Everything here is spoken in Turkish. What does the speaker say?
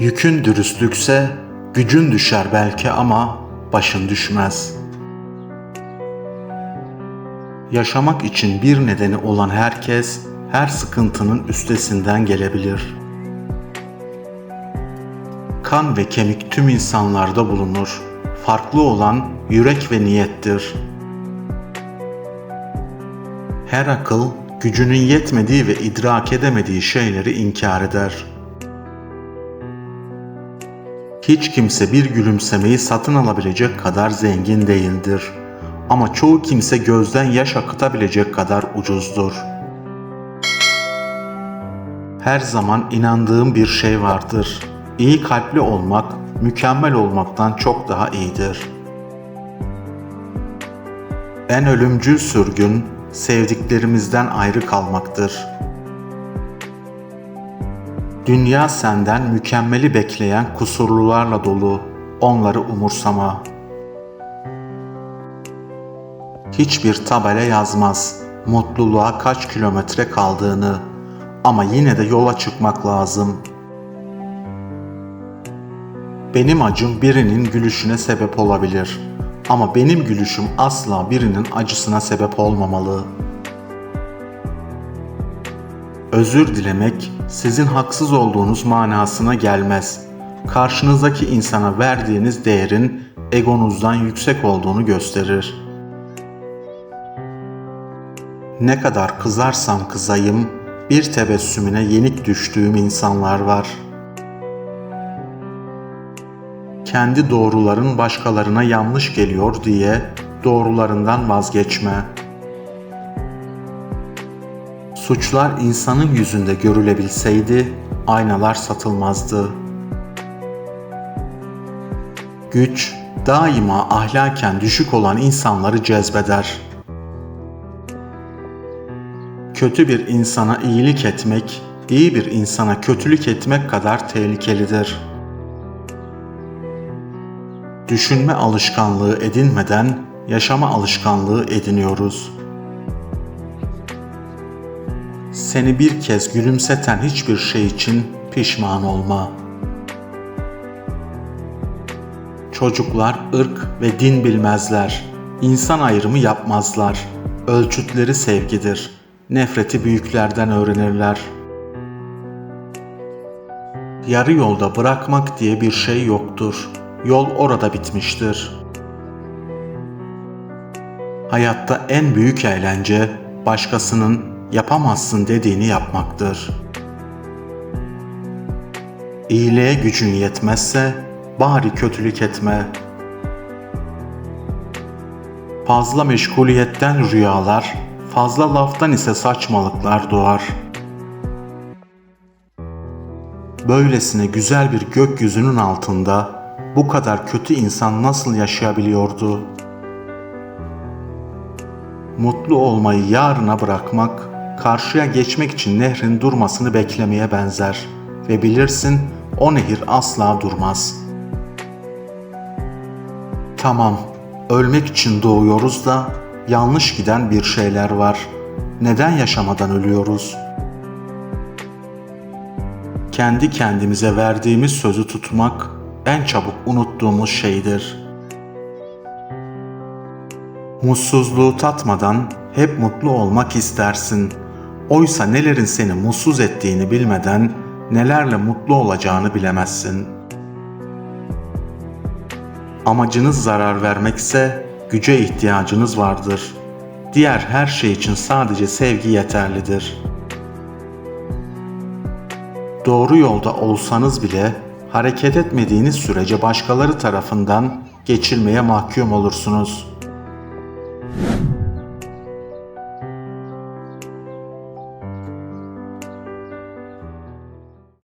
Yükün dürüstlükse gücün düşer belki ama başın düşmez. Yaşamak için bir nedeni olan herkes her sıkıntının üstesinden gelebilir. Kan ve kemik tüm insanlarda bulunur. Farklı olan yürek ve niyettir. Her akıl gücünün yetmediği ve idrak edemediği şeyleri inkar eder. Hiç kimse bir gülümsemeyi satın alabilecek kadar zengin değildir. Ama çoğu kimse gözden yaş akıtabilecek kadar ucuzdur. Her zaman inandığım bir şey vardır. İyi kalpli olmak, mükemmel olmaktan çok daha iyidir. En ölümcül sürgün, sevdiklerimizden ayrı kalmaktır. Dünya senden mükemmeli bekleyen kusurlularla dolu. Onları umursama. Hiçbir tabela yazmaz mutluluğa kaç kilometre kaldığını ama yine de yola çıkmak lazım. Benim acım birinin gülüşüne sebep olabilir ama benim gülüşüm asla birinin acısına sebep olmamalı. Özür dilemek sizin haksız olduğunuz manasına gelmez. Karşınızdaki insana verdiğiniz değerin egonuzdan yüksek olduğunu gösterir. Ne kadar kızarsam kızayım, bir tebessümüne yenik düştüğüm insanlar var. Kendi doğruların başkalarına yanlış geliyor diye doğrularından vazgeçme. Suçlar insanın yüzünde görülebilseydi aynalar satılmazdı. Güç daima ahlaken düşük olan insanları cezbeder. Kötü bir insana iyilik etmek, iyi bir insana kötülük etmek kadar tehlikelidir. Düşünme alışkanlığı edinmeden yaşama alışkanlığı ediniyoruz.'' Seni bir kez gülümseten hiçbir şey için pişman olma. Çocuklar ırk ve din bilmezler. İnsan ayrımı yapmazlar. Ölçütleri sevgidir. Nefreti büyüklerden öğrenirler. Yarı yolda bırakmak diye bir şey yoktur. Yol orada bitmiştir. Hayatta en büyük eğlence başkasının yapamazsın dediğini yapmaktır. İyiliğe gücün yetmezse bari kötülük etme. Fazla meşguliyetten rüyalar, fazla laftan ise saçmalıklar doğar. Böylesine güzel bir gökyüzünün altında bu kadar kötü insan nasıl yaşayabiliyordu? Mutlu olmayı yarına bırakmak karşıya geçmek için nehrin durmasını beklemeye benzer ve bilirsin o nehir asla durmaz. Tamam, ölmek için doğuyoruz da yanlış giden bir şeyler var. Neden yaşamadan ölüyoruz? Kendi kendimize verdiğimiz sözü tutmak en çabuk unuttuğumuz şeydir. Mutsuzluğu tatmadan hep mutlu olmak istersin.'' Oysa nelerin seni mutsuz ettiğini bilmeden nelerle mutlu olacağını bilemezsin. Amacınız zarar vermekse güce ihtiyacınız vardır. Diğer her şey için sadece sevgi yeterlidir. Doğru yolda olsanız bile hareket etmediğiniz sürece başkaları tarafından geçilmeye mahkum olursunuz.